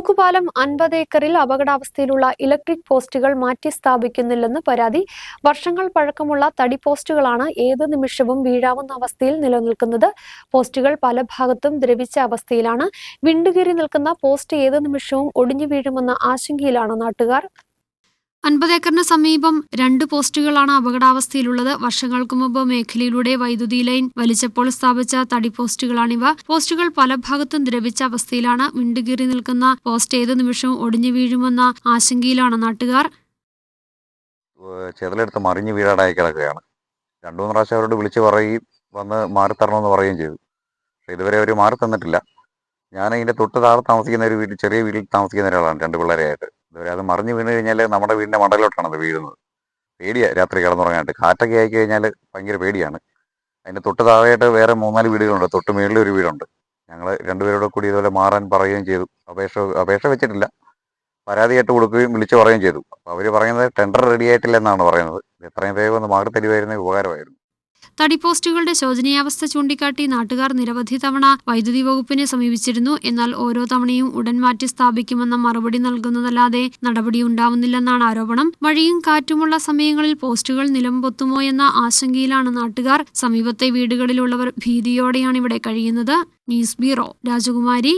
തൂക്കുപാലം അൻപത് ഏക്കറിൽ അപകടാവസ്ഥയിലുള്ള ഇലക്ട്രിക് പോസ്റ്റുകൾ മാറ്റി സ്ഥാപിക്കുന്നില്ലെന്ന് പരാതി. വർഷങ്ങൾ പഴക്കമുള്ള തടി പോസ്റ്റുകളാണ് ഏത് നിമിഷവും വീഴാവുന്ന അവസ്ഥയിൽ നിലനിൽക്കുന്നത്. പോസ്റ്റുകൾ പല ഭാഗത്തും ദ്രവിച്ച അവസ്ഥയിലാണ്. വിണ്ടുകീറി നിൽക്കുന്ന പോസ്റ്റ് ഏത് നിമിഷവും ഒടിഞ്ഞു വീഴുമെന്ന ആശങ്കയിലാണ് നാട്ടുകാർ. അൻപത് ഏക്കറിന് സമീപം രണ്ട് പോസ്റ്റുകളാണ് അപകടാവസ്ഥയിലുള്ളത്. വർഷങ്ങൾക്ക് മുമ്പ് മേഖലയിലൂടെ വൈദ്യുതി ലൈൻ വലിച്ചപ്പോൾ സ്ഥാപിച്ച തടി പോസ്റ്റുകളാണിവ പോസ്റ്റുകൾ പല ഭാഗത്തും ദ്രവിച്ച അവസ്ഥയിലാണ്. വിണ്ടുകീറി നിൽക്കുന്ന പോസ്റ്റ് ഏത് നിമിഷവും ഒടിഞ്ഞു വീഴുമെന്ന ആശങ്കയിലാണ് നാട്ടുകാർ. ചെതലെടുത്ത് മറിഞ്ഞ് വീഴാടായി കിടക്കുകയാണ്. രണ്ടു മൂന്ന് പ്രാവശ്യം അവരോട് വിളിച്ച് പറയുകയും വന്ന് മാറി തരണമെന്ന് പറയുകയും ചെയ്തു. പക്ഷേ ഇതുവരെ അവർ മാറി തന്നിട്ടില്ല. ഞാൻ അതിന്റെ തൊട്ട് താഴെ താമസിക്കുന്ന ഒരു വീട്ടിൽ ചെറിയ വീട്ടിൽ താമസിക്കുന്ന ഒരാളാണ് രണ്ട് പിള്ളേരെയായിട്ട്. അത് മറിഞ്ഞ് വീണ് കഴിഞ്ഞാൽ നമ്മുടെ വീടിന്റെ മണ്ടലോട്ടാണ് അത് വീഴുന്നത്. പേടിയാണ് രാത്രി കിടന്നുറങ്ങാനായിട്ട്. കാറ്റൊക്കെ ആയി കഴിഞ്ഞാൽ ഭയങ്കര പേടിയാണ്. അതിന്റെ തൊട്ട് താഴെയായിട്ട് വേറെ മൂന്നാൽ വീടുകളുണ്ട്. തൊട്ട് മുകളിൽ ഒരു വീടുണ്ട്. ഞങ്ങൾ രണ്ടുപേരോട് കൂടി ഇതുപോലെ മാറാൻ പറയുകയും ചെയ്തു. അപേക്ഷ അപേക്ഷ വെച്ചിട്ടില്ല. പരാതിയായിട്ട് കൊടുക്കുകയും വിളിച്ചു പറയുകയും ചെയ്തു. അപ്പോൾ അവർ പറയുന്നത് ടെൻഡർ റെഡി ആയിട്ടില്ല എന്നാണ് പറയുന്നത് എത്രയും വേഗം ഒന്ന് മാറി തരുമായിരുന്നെങ്കിൽ ഉപകാരമായിരുന്നു. തടി പോസ്റ്റുകളുടെ ശോചനീയാവസ്ഥ ചൂണ്ടിക്കാട്ടി നാട്ടുകാർ നിരവധി തവണ വൈദ്യുതി വകുപ്പിനെ സമീപിച്ചിരുന്നു. എന്നാൽ ഓരോ തവണയും ഉടൻ മാറ്റി സ്ഥാപിക്കുമെന്ന മറുപടി നൽകുന്നതല്ലാതെ നടപടി ഉണ്ടാവുന്നില്ലെന്നാണ് ആരോപണം. മഴയും കാറ്റുമുള്ള സമയങ്ങളിൽ പോസ്റ്റുകൾ നിലംപൊത്തുമോ എന്ന ആശങ്കയിലാണ് നാട്ടുകാർ. സമീപത്തെ വീടുകളിലുള്ളവർ ഭീതിയോടെയാണ് ഇവിടെ കഴിയുന്നത്. ന്യൂസ് ബ്യൂറോ രാജകുമാരി.